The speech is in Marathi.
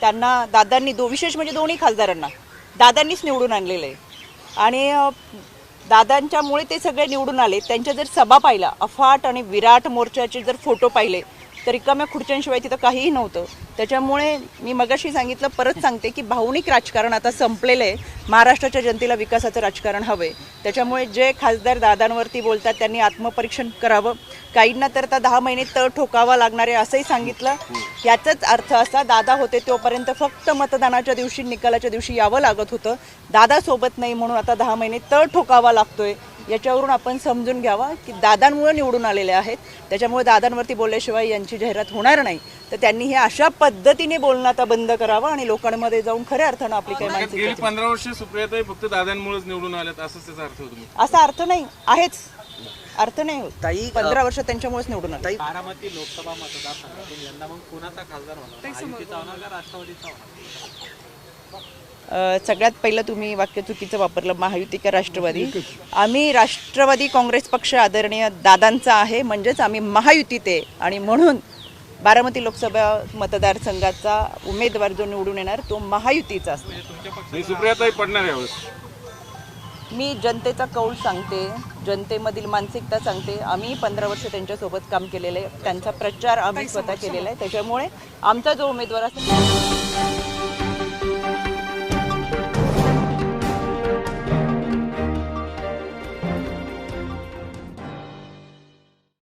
त्यांना दादांनी दो विशेष म्हणजे दोन्ही खासदारांना. दादांनीच निवडून आणलेलं आहे आणि दादांच्यामुळे ते सगळे निवडून आले. त्यांच्या जर सभा पाहिला अफाट आणि विराट मोर्चाचे जर फोटो पाहिले तर रिकाम्या खुर्च्यांशिवाय तिथं काहीही नव्हतं. त्याच्यामुळे मी मगाशी सांगितलं परत सांगते की भावनिक राजकारण आता संपलेलं आहे. महाराष्ट्राच्या जनतेला विकासाचं राजकारण हवं आहे त्याच्यामुळे जे खासदार दादांवरती बोलतात त्यांनी आत्मपरीक्षण करावं. काहींना तर आता दहा महिने तळ ठोकावा लागणार आहे असंही सांगितलं. याचाच अर्थ असा दादा होते तोपर्यंत फक्त मतदानाच्या दिवशी निकालाच्या दिवशी यावं लागत होतं. दादा सोबत नाही म्हणून आता दहा महिने तळ ठोकावा लागतोय. याच्यावरून आपण समजून घ्यावा की दादांमुळे निवडून आलेले आहेत. त्याच्यामुळे दादांवरती बोलल्याशिवाय यांची जाहिरात होणार नाही. तर त्यांनी हे अशा पद्धतीने बोलणं आता बंद करावं आणि लोकांमध्ये जाऊन खऱ्या अर्थानं आपली काही गेली मानसिकता पंधरा वर्ष सुप्रियाताई फक्त दादांमुळेच निवडून आल्यात असंच त्याचा अर्थ होतो तुम्ही असा अर्थ नाही. आहेच. अर्थ नाही होत. ताई पंधरा वर्ष त्यांच्यामुळेच निवडून आले. बारामती लोकसभा मतदारसंघातून यंदा मग कुणाचा खासदार होणार? राष्ट्रवादीचा होणार? सगळ्यात पहिलं तुम्ही वाक्य चुकीचं वापरलं महायुती का राष्ट्रवादी? आम्ही राष्ट्रवादी काँग्रेस पक्ष आदरणीय दादांचा आहे म्हणजेच आम्ही महायुतीत आहे. आणि म्हणून बारामती लोकसभा मतदारसंघाचा उमेदवार जो निवडून येणार तो महायुतीचा असणार. यावेळेस. मी जनतेचा कौल सांगते जनतेमधील मानसिकता सांगते. आम्ही पंधरा वर्ष त्यांच्यासोबत काम केलेलं आहे. त्यांचा प्रचार आम्ही स्वतः केलेला आहे. त्याच्यामुळे आमचा जो उमेदवार असेल